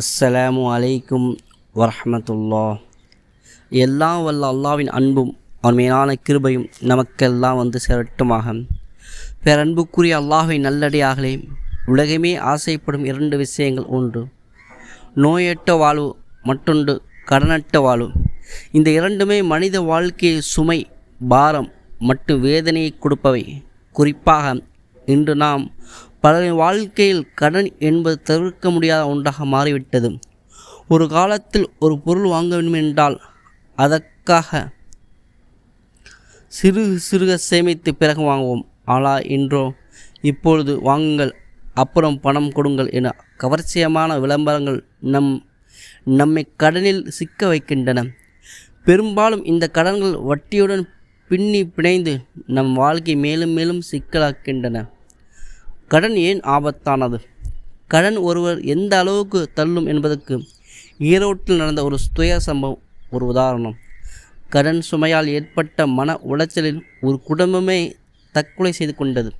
அஸ்ஸலாமு அலைக்கும் வரஹமத்துல்லா எல்லாம் வல்ல அல்லாவின் அன்பும் அவன் மேலான கிருபையும் நமக்கெல்லாம் வந்து சேரட்டுமாக. பேரன்புக்குரிய அல்லாஹை நல்லடியாகலே உலகமே ஆசைப்படும் இரண்டு விஷயங்கள் ஒன்று நோயற்ற வாழ்வு மற்றொன்று கடனற்ற வாழ்வு. இந்த இரண்டுமே மனித வாழ்க்கையில் சுமை பாரம் மற்றும் வேதனையை கொடுப்பவை. குறிப்பாக இன்று நாம் பலரின் வாழ்க்கையில் கடன் என்பது தவிர்க்க முடியாத ஒன்றாக மாறிவிட்டது. ஒரு காலத்தில் ஒரு பொருள் வாங்க வேண்டும் என்றால் அதற்காக சிறு சிறுக சேமித்து பிறகு வாங்குவோம். ஆனால் இன்றோ இப்பொழுது வாங்குங்கள் அப்புறம் பணம் கொடுங்கள் என கவர்ச்சியமான விளம்பரங்கள் நம் நம்மை கடனில் சிக்க வைக்கின்றன. பெரும்பாலும் இந்த கடன்கள் வட்டியுடன் பின்னி பிணைந்து நம் வாழ்க்கை மேலும் மேலும் சிக்கலாக்கின்றன கடன் ஏன் ஆபத்தானது? கடன் ஒருவர் எந்த அளவுக்கு தள்ளும் என்பதற்கு ஈரோட்டில் நடந்த ஒரு துய சம்பவம் ஒரு உதாரணம். கடன் சுமையால் ஏற்பட்ட மன உளைச்சலில் ஒரு குடும்பமே தற்கொலை செய்து கொண்டது.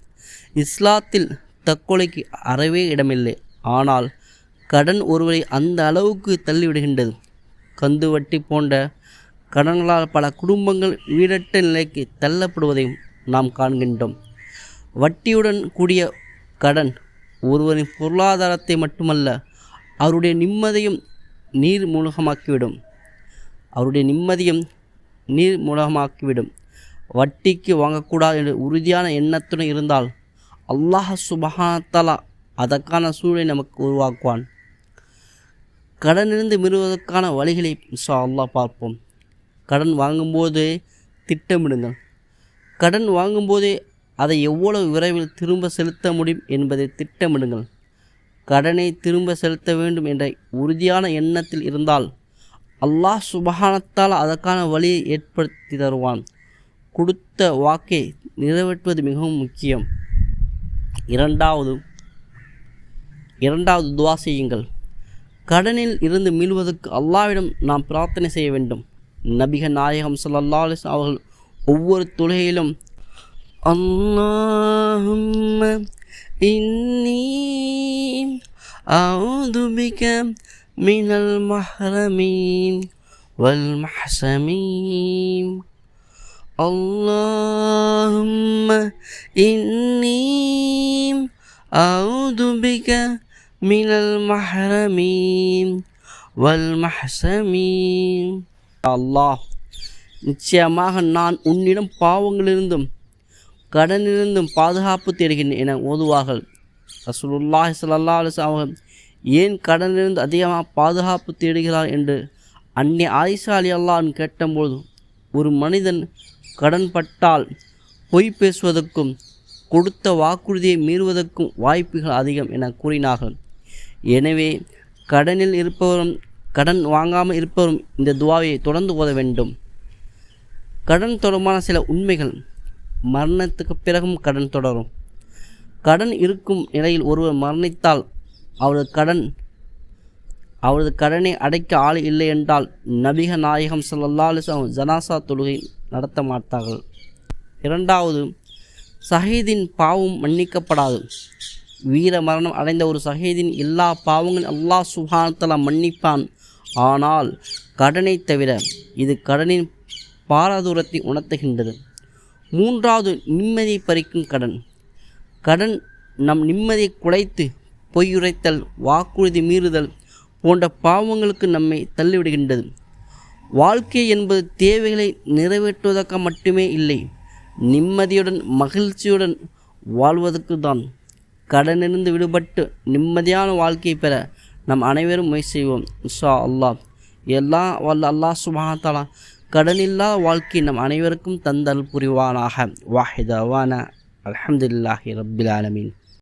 இஸ்லாத்தில் தற்கொலைக்கு அறவே இடமில்லை. ஆனால் கடன் ஒருவரை அந்த அளவுக்கு தள்ளிவிடுகின்றது. கந்து வட்டி போன்ற கடன்களால் பல குடும்பங்கள் வீடற்ற நிலைக்கு தள்ளப்படுவதையும் நாம் காண்கின்றோம். வட்டியுடன் கூடிய கடன் ஒருவரின் பொருளாதாரத்தை மட்டுமல்ல அவருடைய நிம்மதியும் நீர் மூலகமாக்கிவிடும். அவருடைய நிம்மதியும் நீர் மூலகமாக்கிவிடும். வட்டிக்கு வாங்கக்கூடாது என்று உறுதியான எண்ணத்துடன் இருந்தால் அல்லாஹ் சுபஹாத்தலா அதற்கான சூழலை நமக்கு உருவாக்குவான். கடனிலிருந்து மீறுவதற்கான வழிகளை சா அல்லாஹ் பார்ப்போம். கடன் வாங்கும்போது திட்டமிடுங்கள். கடன் வாங்கும்போதே அதை எவ்வளவு விரைவில் திரும்ப செலுத்த முடியும் என்பதை திட்டமிடுங்கள். கடனை திரும்ப செலுத்த வேண்டும் என்ற உறுதியான எண்ணத்தில் இருந்தால் அல்லாஹ் சுபகானத்தால் அதற்கான வழியை ஏற்படுத்தி தருவான். கொடுத்த வாக்கை நிறைவேற்றுவது மிகவும் முக்கியம். இரண்டாவது இரண்டாவது துவா செய்யுங்கள். கடனில் இருந்து மீள்வதற்கு அல்லாவிடம் நாம் பிரார்த்தனை செய்ய வேண்டும். நபிக நாயகம் சல்லா அலிஸ் அவர்கள் ஒவ்வொரு தொழுகையிலும் اللهم إني أعوذ بك من المحرمين والمحسمين اللهم إني أعوذ بك من المحرمين والمحسمين அல்லாஹ் நிச்சயமாக நான் உன்னிடம் பாவங்களிலிருந்தும் கடனிலிருந்தும் பாதுகாப்பு தேடுகின்றேன் என ஓதுவார்கள். ரசூலுல்லாஹி சல்லா அலிஸ் அவர்கள் ஏன் கடனிலிருந்து அதிகமாக பாதுகாப்பு தேடுகிறார் என்று அன்னை ஆயிஷா அலி அல்லான்னு கேட்டபோது ஒரு மனிதன் கடன்பட்டால் பொய் பேசுவதற்கும் கொடுத்த வாக்குறுதியை மீறுவதற்கும் வாய்ப்புகள் அதிகம் என கூறினார்கள். எனவே கடனில் இருப்பவரும் கடன் வாங்காமல் இருப்பவரும் இந்த துவாவை தொடர்ந்து ஓத வேண்டும். கடன் தொடர்பான சில உண்மைகள் மரணத்துக்கு பிறகும் கடன் தொடரும். கடன் இருக்கும் நிலையில் ஒருவர் மரணித்தால் அவரது கடன் அவரது கடனை அடைக்க ஆள் இல்லை என்றால் நபிக நாயகம் சல்லா அலிஸ்லாம் ஜனாசா தொழுகை நடத்த மாட்டார்கள். இரண்டாவது சஹீதின் பாவம் மன்னிக்கப்படாது. வீர மரணம் அடைந்த ஒரு சஹீதின் எல்லா பாவங்களும் அல்லாஹ் சுஹானத்தலா மன்னிப்பான். ஆனால் கடனை தவிர இது கடனின் பாரதூரத்தை உணர்த்துகின்றது. மூன்றாவது நிம்மதியை பறிக்கும் கடன். கடன் நம் நிம்மதியை குலைத்து பொய்யுரைத்தல் வாக்குறுதி மீறுதல் போன்ற பாவங்களுக்கு நம்மை தள்ளிவிடுகின்றது. வாழ்க்கை என்பது தேவைகளை நிறைவேற்றுவதற்காக மட்டுமே இல்லை நிம்மதியுடன் மகிழ்ச்சியுடன் வாழ்வதற்கு தான். கடனிருந்து விடுபட்டு நிம்மதியான வாழ்க்கையை பெற நம் அனைவரும் முயற்சி செய்வோம். இன்ஷா அல்லாஹ். எல்லாம் வல்ல அல்லாஹ் சுபாத்தாலா கடனில்லா வாழ்க்கை நம் அனைவருக்கும் தந்தல் புரிவானாக. வாஹிதவான அலமதுல்லாஹி ரபில் ஆலமீன்.